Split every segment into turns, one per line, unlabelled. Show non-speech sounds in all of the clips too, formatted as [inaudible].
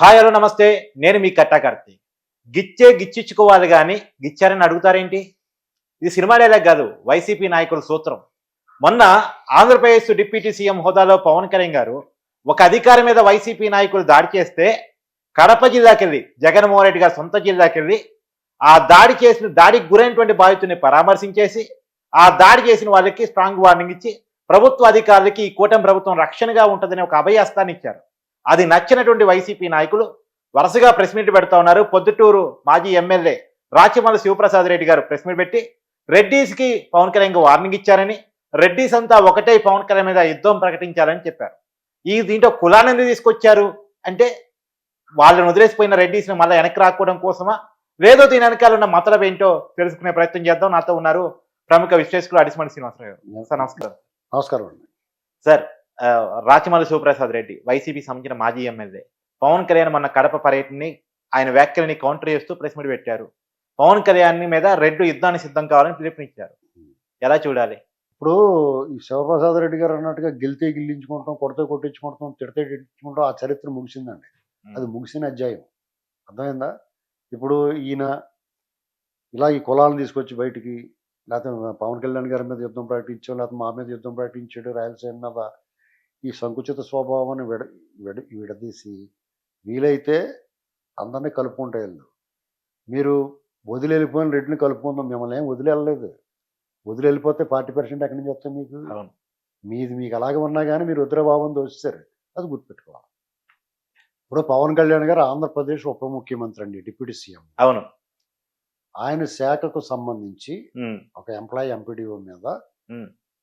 Hi hello నమస్తే. నేను మీ కట్టాకర్తి గిచ్చే గిచ్చిచ్చుకోవాలి కానీ గిచ్చారని అడుగుతారేంటి? ఇది సినిమా డైలాగ్ కాదు వైసీపీ నాయకుల సూత్రం. మొన్న ఆంధ్రప్రదేశ్ డిప్యూటీ సీఎం హోదాలో పవన్ కళ్యాణ్ గారు ఒక అధికారి మీద వైసీపీ నాయకులు దాడి చేస్తే కడప జిల్లాకెళ్ళి జగన్మోహన్ రెడ్డి గారి సొంత జిల్లాకెళ్ళి ఆ దాడి చేసిన దాడికి గురైనటువంటి బాధితుని పరామర్శించేసి ఆ దాడి చేసిన వాళ్ళకి స్ట్రాంగ్ వార్నింగ్ ఇచ్చి ప్రభుత్వ అధికారులకి ఈ కూటమి ప్రభుత్వం రక్షణగా ఉంటుందని ఒక అభయాస్తాన్ని ఇచ్చారు. అది నచ్చినటువంటి వైసీపీ నాయకులు వరుసగా ప్రెస్ మీట్ పెడతా ఉన్నారు. పొద్దుటూరు మాజీ ఎమ్మెల్యే రాచమల్ల శివప్రసాద్ రెడ్డి గారు ప్రెస్ మీట్ పెట్టి రెడ్డీస్కి పవన్ కళ్యాణ్ వార్నింగ్ ఇచ్చారని రెడ్డీస్ అంతా ఒకటే పవన్ కళ్యాణ్ మీద యుద్ధం ప్రకటించాలని చెప్పారు. ఈ దీంట్లో కులాన్ని తీసుకొచ్చారు? అంటే వాళ్ళని వదిలేసిపోయిన రెడ్డీస్ని మళ్ళీ వెనక్కి రాకపోవడం కోసమా? లేదో దీని వెనకాల ఉన్న మతలబ్ ఏంటో తెలుసుకునే ప్రయత్నం చేద్దాం. నాతో ఉన్నారు ప్రముఖ విశ్లేషకులు అడిసిమణి శ్రీనివాసరావు గారు. సార్ నమస్కారం.
నమస్కారం
సార్ రాచమల్లి శివప్రసాద్ రెడ్డి వైసీపీ సంబంధించిన మాజీ ఎమ్మెల్యే. పవన్ కళ్యాణ్ మొన్న కడప పర్యటనని ఆయన వ్యాఖ్యలని కౌంటర్ చేస్తూ ప్రెస్ మీట్ పెట్టారు. పవన్ కళ్యాణ్ మీద రెడ్డు యుద్ధానికి సిద్ధం కావాలని పిలుపునిచ్చారు. ఎలా చూడాలి?
ఇప్పుడు ఈ శివప్రసాద్ రెడ్డి గారు అన్నట్టుగా గెలితే గిల్లించుకుంటాం కొడితే కొట్టించుకుంటాం తిడితే తిట్టించుకుంటాం ఆ చరిత్ర ముగిసిందండి. అది ముగిసిన అధ్యాయం. అర్థమైందా? ఇప్పుడు ఈయన ఇలా ఈ కులాలను తీసుకొచ్చి బయటికి లేకపోతే పవన్ కళ్యాణ్ గారి మీద యుద్ధం ప్రకటించాం లేకపోతే మా మీద యుద్ధం ప్రకటించాడు రాయలసీమ మీద ఈ సంకుచిత స్వభావాన్ని విడ విడ విడదీసి వీలైతే అందరినీ కలుపుకుంటే వెళ్ళు. మీరు వదిలి వెళ్ళిపోయిన రెడ్డిని కలుపుకుందాం మిమ్మల్ని ఏం వదిలి వెళ్ళలేదు వదిలి వెళ్ళిపోతే ఫార్టీ పర్సెంట్ ఎక్కడి నుంచి వస్తాయి మీకు. మీది మీకు అలాగే ఉన్నా కానీ మీరు రుద్రభావం దోషిస్తారు. అది గుర్తుపెట్టుకోవాలి. ఇప్పుడు పవన్ కళ్యాణ్ గారు ఆంధ్రప్రదేశ్ ఉప ముఖ్యమంత్రి అండి డిప్యూటీ సీఎం.
అవును.
ఆయన శాఖకు సంబంధించి ఒక ఎంప్లాయీ ఎంపీడీఓ మీద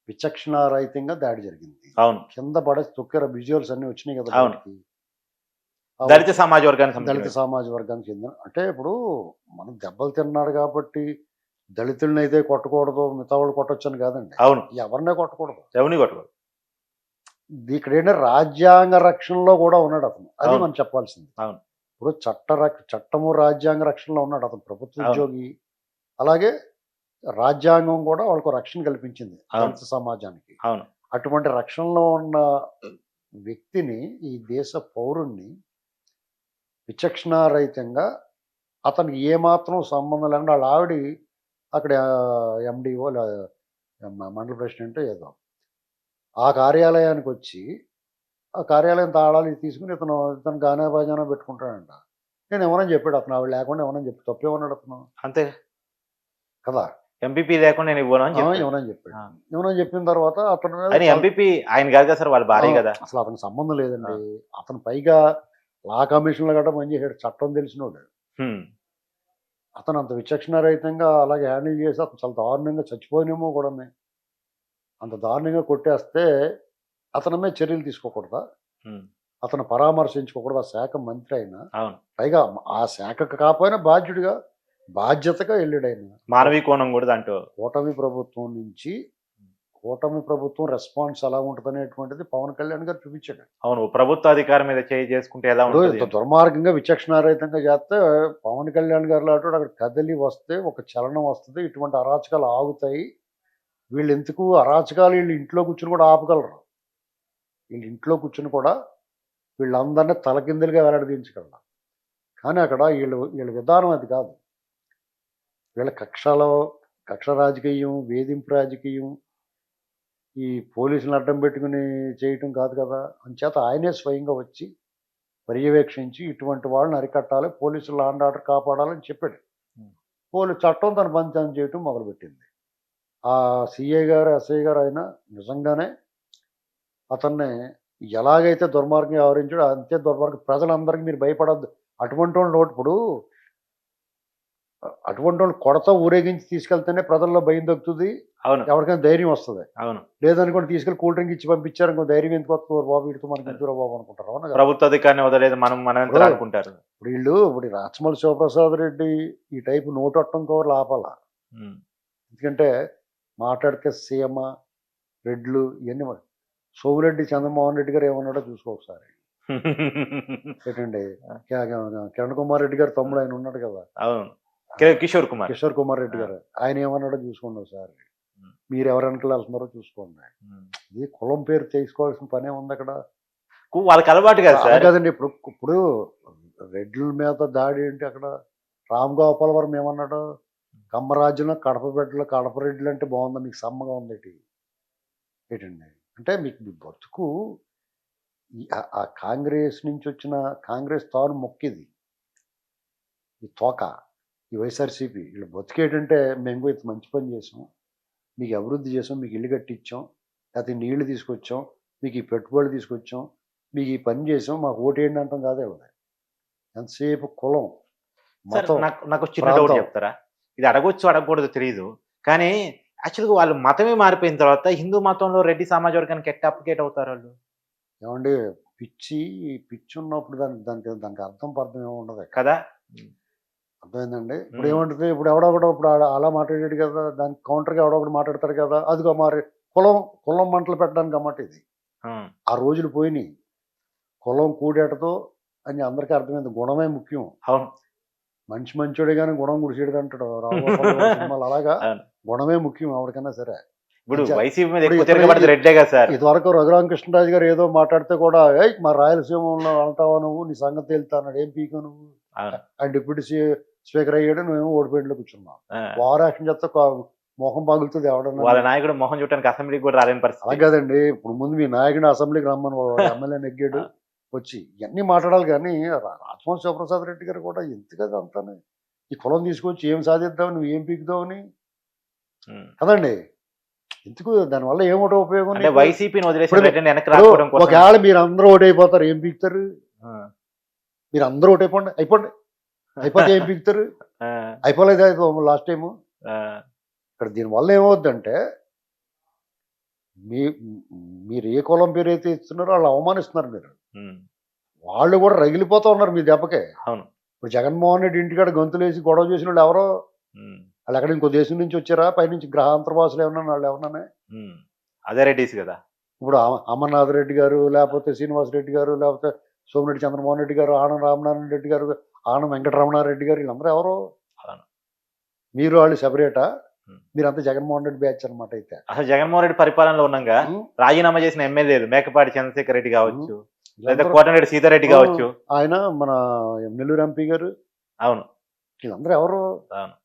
విచక్షణారహితంగా దాడి జరిగింది.
అవును.
కింద పడే తొక్కెర విజువల్స్ అన్ని వచ్చినాయి కదా
అవును. దళిత సమాజ వర్గానికి
దళిత సమాజ వర్గానికి చెందిన అంటే ఇప్పుడు మనం దెబ్బలు తిన్నాడు కాబట్టి దళితుల్ని అయితే కొట్టకూడదు మిగతా వాళ్ళు కొట్టొచ్చని కాదండి.
అవును.
ఎవరినే కొట్టకూడదు?
ఎవరిని కొట్టుకోదు
ఇక్కడ ఏంటంటే రాజ్యాంగ రక్షణలో కూడా ఉన్నాడు అతను. అది. మనం చెప్పాల్సింది.
అవును.
ఇప్పుడు చట్ట చట్టము రాజ్యాంగ రక్షణలో ఉన్నాడు అతను ప్రభుత్వ. ఉద్యోగి. అలాగే రాజ్యాంగం కూడా వాళ్ళకు రక్షణ కల్పించింది. దళిత సమాజానికి.
అవును.
అటువంటి రక్షణలో ఉన్న వ్యక్తిని ఈ దేశ పౌరుణ్ణి విచక్షణారహితంగా అతనికి ఏమాత్రం సంబంధం లేకుండా వాళ్ళ ఆవిడ అక్కడ ఎండిఓ మండల ప్రెసిడెంట్ ఏదో ఆ కార్యాలయానికి వచ్చి ఆ కార్యాలయం తాళాలు తీసుకుని ఇతను ఇతను గానా బాజానా పెట్టుకుంటాడంట. నేను ఎవరని చెప్పాడు అతను ఆవిడ లేకుండా ఎవరని చెప్పి తప్పేమన్నాడు అతను?
అంతే.
కదా?
ఎంపీపీ లేకుండా నేను ఇవ్వను అని చెప్పాడు.
ఎవరని చెప్పాడు.
ఆ.
ఎవరని చెప్పిన తర్వాత అతను మీద
ఆయన ఎంపీపీ ఆయన కాదు కదా సార్ వాళ్ళ భార్య కదా.
అసలు అతనికి సంబంధం లేదండి. అతను పైగా లా కమిషన్లో గట్రా పనిచేసాడు చట్టం తెలిసినోడు.
హ్మ్.
అతను అంత విచక్షణారహితంగా అలాగే హ్యాండిల్ చేసి అతను చాలా దారుణంగా చచ్చిపోయినేమో కూడా అంత దారుణంగా కొట్టేస్తే అతని మీద చర్యలు తీసుకోకూడదా?
హ్మ్.
అతను పరామర్శించుకోకూడదు? ఆ శాఖ మంత్రి అయినా.
అవును.
పైగా ఆ శాఖకు కాకపోయినా బాధ్యుడిగా బాధ్యతగా వెళ్ళాడు ఆయన.
మానవీ కోణం కూడా దాంట్లో.
కూటమి ప్రభుత్వం నుంచి కూటమి ప్రభుత్వం రెస్పాన్స్ ఎలా ఉంటుంది అనేటువంటిది పవన్ కళ్యాణ్ గారు చూపించాడు.
అవును ప్రభుత్వ అధికారం మీద చేయి చేసుకుంటే ఎలా ఉంటుంది?
దుర్మార్గంగా విచక్షణారహితంగా చేస్తే పవన్ కళ్యాణ్ గారు లాంటి అక్కడ కదిలి వస్తే ఒక చలనం వస్తుంది ఇటువంటి అరాచకాలు ఆగుతాయి. వీళ్ళు ఎందుకు అరాచకాలు? వీళ్ళు ఇంట్లో కూర్చుని కూడా ఆపగలరు. వీళ్ళు ఇంట్లో కూర్చుని కూడా వీళ్ళందరినీ తలకిందులుగా వెల్లడించగలరు కానీ అక్కడ వీళ్ళు వీళ్ళ విధానం అది కాదు. వీళ్ళ కక్షలో కక్ష రాజకీయం వేధింపు రాజకీయం ఈ పోలీసులను అడ్డం పెట్టుకుని చేయటం కాదు కదా. అంచేత ఆయనే స్వయంగా వచ్చి పర్యవేక్షించి ఇటువంటి వాళ్ళని అరికట్టాలి పోలీసులు లాండ్ ఆర్డర్ కాపాడాలని చెప్పాడు. పోలీసు చట్టం తన పని తాను చేయటం మొదలుపెట్టింది. ఆ సిఐ గారు ఎస్ఐ గారు అయినా నిజంగానే అతన్ని ఎలాగైతే దుర్మార్గం వ్యవహరించాడో అంతే దుర్మార్గం. ప్రజలందరికీ మీరు భయపడద్దు. అటువంటి వాళ్ళు నోటు ఇప్పుడు అటువంటి వాళ్ళు కొడత ఊరేగించి తీసుకెళ్తేనే ప్రజల్లో భయం దొక్కుతుంది
అవును.
ఎవరికైనా ధైర్యం వస్తుంది.
అవును.
లేదనుకోండి తీసుకెళ్ళి కూల్ డ్రింక్ ఇచ్చి పంపించారు ఇంకో ధైర్యం ఎందుకు వస్తుంది? బాబు వీటితో మనకి ఎందుకురా బాబు అనుకుంటారు? అవునా?
ప్రభుత్వ అధికారిని వదలేదు మనం మనం అనుకుంటారు
ఇప్పుడు వీళ్ళు ఇప్పుడు రాచమల్లి శివప్రసాద్ రెడ్డి ఈ టైపు నోటట్టం కవర్లు ఆపాల. ఎందుకంటే మాట్లాడితే సీఎం రెడ్లు ఇవన్నీ మరి. సోమిరెడ్డి చంద్రమోహన్ రెడ్డి గారు ఏమన్నాడో చూసుకో ఒకసారి. [laughs] ఏంటండి? కి- కిరణ్ కుమార్ రెడ్డి గారు తమ్ముడు ఆయన ఉన్నాడు కదా.
అవును. కిషోర్ కుమార్.
కిషోర్ కుమార్. రెడ్డి గారు. ఆయన ఏమన్నాడో చూసుకోండి ఒకసారి. మీరు ఎవరు వెనకాల వెళ్తున్నారో చూసుకోండి. ఇది కులం పేరు చేసుకోవాల్సిన పనే ఉంది అక్కడ.
వాళ్ళకి అలవాటు కదా సార్.
కాదండి. ఇప్పుడు ఇప్పుడు రెడ్ల మీద దాడి ఏంటి అక్కడ? రామ్ గోపాల్ వర్మ ఏమన్నాడు కమ్మరాజ్యంలో కడప బిడ్డలు కడప రెడ్లు అంటే బాగుంది మీకు సమ్మగా ఉంది ఏంటి? ఏంటండి? అంటే మీకు మీ బతుకు ఆ కాంగ్రెస్ నుంచి వచ్చిన కాంగ్రెస్ తాను మొక్కిది. ఈ తోక. ఈ వైఎస్ఆర్సీపీ వీళ్ళు బతికేటంటే మేము కూడా ఇంత మంచి పని చేసాం. మీకు అభివృద్ధి చేసాం మీకు ఇల్లు కట్టించాం లేకపోతే నీళ్ళు తీసుకొచ్చాం మీకు ఈ పెట్టుబడులు తీసుకొచ్చాం మీకు ఈ పని చేసాం మాకు ఓటేయండి అంటాం కాదే ఎంతసేపు కులం మతం
నాకు నాకు చిన్న డౌట్. చెప్తారా? ఇది అడగొచ్చు అడగకూడదు తెలియదు కానీ యాక్చువల్గా వాళ్ళు మతమే మారిపోయిన తర్వాత హిందూ మతంలో రెడ్డి సమాజ వర్గానికి ఎట్ట అప్లికేట్ అవుతారు వాళ్ళు.
ఏమండి పిచ్చి పిచ్చి ఉన్నప్పుడు దానికి దానికి దానికి అర్థం పర్థం ఏమి ఉండదు.
కదా?
అర్థమైందండి? ఇప్పుడు. ఏమంటుంది ఇప్పుడు ఎవడొకడు ఇప్పుడు అలా మాట్లాడాడు కదా దానికి కౌంటర్గా ఎవడొకడు మాట్లాడతాడు కదా అదిగో మరి కులం కులం మంటలు పెట్టడానికి అన్నమాట ఇది. ఆ. రోజులు పోయినాయి. కులం కూడేటతో అని అందరికీ అర్థమైంది. గుణమే ముఖ్యం. మనిషి మంచోడే కానీ గుణం గుడిసేడు అంటాడు [laughs] సినిమాలు. అలాగా. గుణమే ముఖ్యం ఎవరికైనా సరే.
ఇప్పుడు
ఇదివరకు రఘురామకృష్ణరాజు గారు ఏదో మాట్లాడితే కూడా మా రాయలసీమలో అంటావా నువ్వు? నీ సంగతి అన్నాడు. ఏం పీక నువ్వు. ఆయన డిప్యూటీ స్పీకర్ అయ్యాడు నువ్వేమో ఓడిపోయింట్లో కూర్చున్నావు.
ఆ,
ఓవర్ యాక్షన్ చేస్తే మొహం పగులుతుంది ఎవడన్నా.
వాళ్ళ నాయకుడు మొహం చూడటానికి అసెంబ్లీకి కూడా రాలేని
అలా
పరిస్థితి
కదండి. ఇప్పుడు ముందు మీ నాయకుడిని అసెంబ్లీకి రమ్మని. [laughs] ఎమ్మెల్యే నెగ్గాడు. వచ్చి ఇవన్నీ మాట్లాడాలి కానీ రాజమోహన్ శివప్రసాద్ రెడ్డి గారు కూడా ఎంత కదా అంతానే? ఈ కులం తీసుకొచ్చి ఏం సాధిద్దాం నువ్వు ఏం పీకుదావని. కదండి. ఎందుకు? దానివల్ల ఏమిటో ఉపయోగం?
వైసీపీని వదిలేసి
ఒకవేళ మీరు అందరూ ఓటైపోతారు ఏం పీకుతారు? మీరు అందరూ ఓటైపోండి. అయిపోండి. అయిపోతే ఏం పీకుతారు [laughs]
ఆ,
అయిపోలేదు లాస్ట్ టైము? ఇక్కడ దీనివల్ల ఏమవుద్దంటే మీ మీరు ఏ కులం పేరు అయితే ఇస్తున్నారో వాళ్ళు అవమానిస్తున్నారు మీరు. వాళ్ళు కూడా రగిలిపోతూ ఉన్నారు మీ దెబ్బకే.
అవును.
ఇప్పుడు జగన్మోహన్ రెడ్డి ఇంటికాడ గొంతులేసి గొడవ చేసిన వాళ్ళు ఎవరో? వాళ్ళు ఎక్కడ ఇంకో దేశం నుంచి వచ్చారా? పైనుంచి గ్రహాంతరవాసులు ఏమన్నా వాళ్ళు
ఉమ్. అదే రెడ్డిస్ కదా.
ఇప్పుడు అమ- అమర్నాథ్ రెడ్డి గారు లేకపోతే శ్రీనివాస్ రెడ్డి గారు లేకపోతే సోమిరెడ్డి చంద్రమోహన్ రెడ్డి గారు ఆనం రామనారాయణ రెడ్డి గారు ఆనం వెంకటరమణారెడ్డి గారు వీళ్ళందరూ ఎవరో. మీరు వాళ్ళు సెపరేటా?
Hmm.
మీరంతా జగన్మోహన్ రెడ్డి బ్యాచ్ అనమాట అయితే.
అసలు జగన్మోహన్ రెడ్డి పరిపాలనలో ఉన్నాగా. రాజీనామా చేసిన ఎమ్మెల్యేలు మేకపాటి చంద్రశేఖర్ రెడ్డి కావచ్చు లేదా కోటమిరెడ్డి సీతారెడ్డి కావచ్చు.
ఆయన మన నెల్లూరు ఎంపీ గారు.
అవును.
వీళ్ళందరూ ఎవరు?
అవును.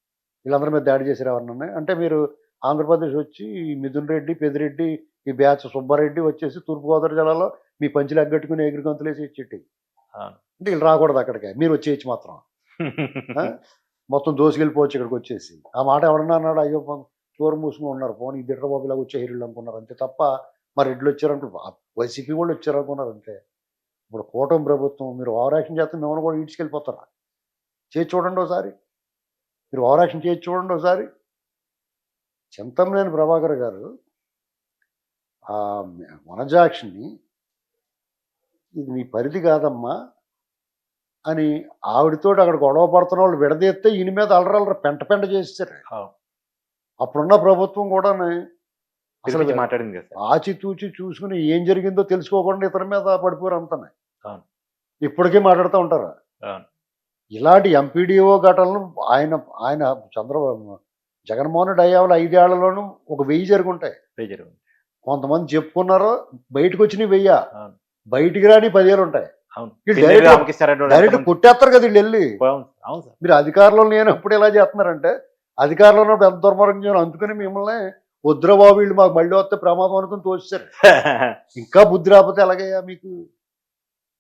వీళ్ళందరి మీద దాడి చేశారు ఎవరన్నా అంటే మీరు ఆంధ్రప్రదేశ్ వచ్చి మిథున్ రెడ్డి పెదిరెడ్డి ఈ బ్యాచ్ సుబ్బారెడ్డి వచ్చేసి తూర్పుగోదావరి జిల్లాలో మీ పంచులు ఎగ్గట్టుకుని ఎగిరి గంతులేసి ఇచ్చేటి. అంటే వీళ్ళు రాకూడదు అక్కడికి. మీరు వచ్చేయచ్చు మాత్రం. మొత్తం దోసుకెళ్ళిపోవచ్చు ఇక్కడికి వచ్చేసి. ఆ మాట ఎవడన్నా అన్నాడు అయ్యో చోరు మూసుకుని ఉన్నారు. పోనీ ఈ దిట్రబాబు ఇలా వచ్చే హీరోలు అనుకున్నారు. అంతే తప్ప మరి రెడ్లు వచ్చారంటే వైసీపీ వాళ్ళు వచ్చారనుకున్నారు అంతే. ఇప్పుడు కూటమి ప్రభుత్వం మీరు ఓవర్ యాక్షన్ చేస్తే మిమ్మల్ని కూడా ఈడ్చుకెళ్ళిపోతారా? చేసి చూడండి ఒకసారి. మీరు ఓవర్ యాక్షన్ చేసి చూడండి ఒకసారి. చింతమనేని ప్రభాకర్ గారు ఆ వనజాక్షిని ఇది నీ పరిధి కాదమ్మా అని ఆవిడతో అక్కడ గొడవ పడుతున్న వాళ్ళు విడదీస్తే ఈయన మీద అలరలర పెంట పెంట చేసేసారు. అప్పుడున్న ప్రభుత్వం కూడా అసలు
మాట్లాడింది
ఆచితూచి చూసుకుని ఏం జరిగిందో తెలుసుకోకుండా ఇతని మీద పడిపోయారు అంతనే. ఇప్పటికీ మాట్లాడుతూ ఉంటారు. ఇలాంటి ఎంపీడీఓ ఘటనలు ఆయన ఆయన చంద్రబాబు జగన్మోహన్ రెడ్డి అయ్యావులు ఐదేళ్ళలోనూ ఒక వెయ్యి జరుగుంటాయి. కొంతమంది చెప్పుకున్నారో బయటకు వచ్చినవి వెయ్య. బయటికి రాని పదివేలు ఉంటాయి డైరెక్ట్ కొట్టేస్తారు కదా వీళ్ళు. మీరు అధికారంలో నేను ఎప్పుడు ఎలా చేస్తున్నారంటే అధికారంలో ఉన్నప్పుడు ఎంత దుర్మార్గం అందుకని మిమ్మల్ని వద్దురా బాబు వీళ్ళు మాకు మళ్ళీ వస్తే ప్రమాదం అనుకుని తోస్తారు [laughs] ఇంకా బుద్ధి రాకపోతే ఎలాగయ్యా మీకు?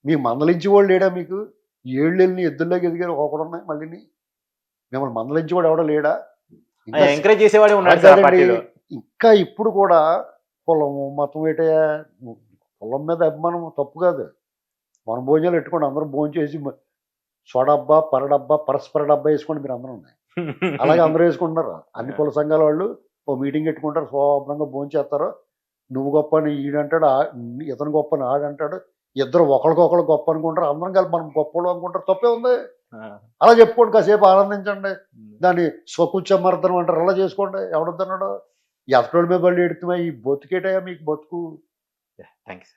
మీ మందలించి వాళ్ళు లేడా మీకు? ఏళ్ళు వెళ్ళి ఎద్దుల్లోకి ఎదిగారు ఒకడు ఉన్నాయి మళ్ళీని. మిమ్మల్ని మందలించి వాడు ఎవడో లేడా? ఇంకా
ఎంకరేజ్ చేసేవాడే ఉన్నాడు
ఇంకా ఇప్పుడు కూడా కులం మతం ఏటయ్యా? కులం మీద అభిమానం తప్పు కాదు. మన భోజనాలు పెట్టుకోండి అందరూ భోజనం చేసి సొడబ్బా పరడబ్బా పరస్పర డబ్బా వేసుకోండి మీరు అందరూ ఉన్నాయి. అలాగే అందరూ వేసుకుంటున్నారు. అన్ని కుల సంఘాల వాళ్ళు ఓ మీటింగ్ పెట్టుకుంటారు శోభనంగా భోజనం చేస్తారు. నువ్వు గొప్ప అని ఈడంటాడు ఇతను గొప్ప అని ఆడంటాడు ఇద్దరు ఒకరికొకరు గొప్ప అనుకుంటారు అందరం కలిపి మనం గొప్పలు అనుకుంటారు. తప్పే ఉంది. అలా చెప్పుకోండి కాసేపు ఆనందించండి. దాన్ని స్వకుచ్చమర్దనం అంటారు. అలా చేసుకోండి. ఎవడొద్దన్నాడు? ఎఫ్రోల్ మీద బళ్ళు ఎడుతున్నాయి. ఈ బతుకేటయా మీకు బతుకు
Yeah, thanks.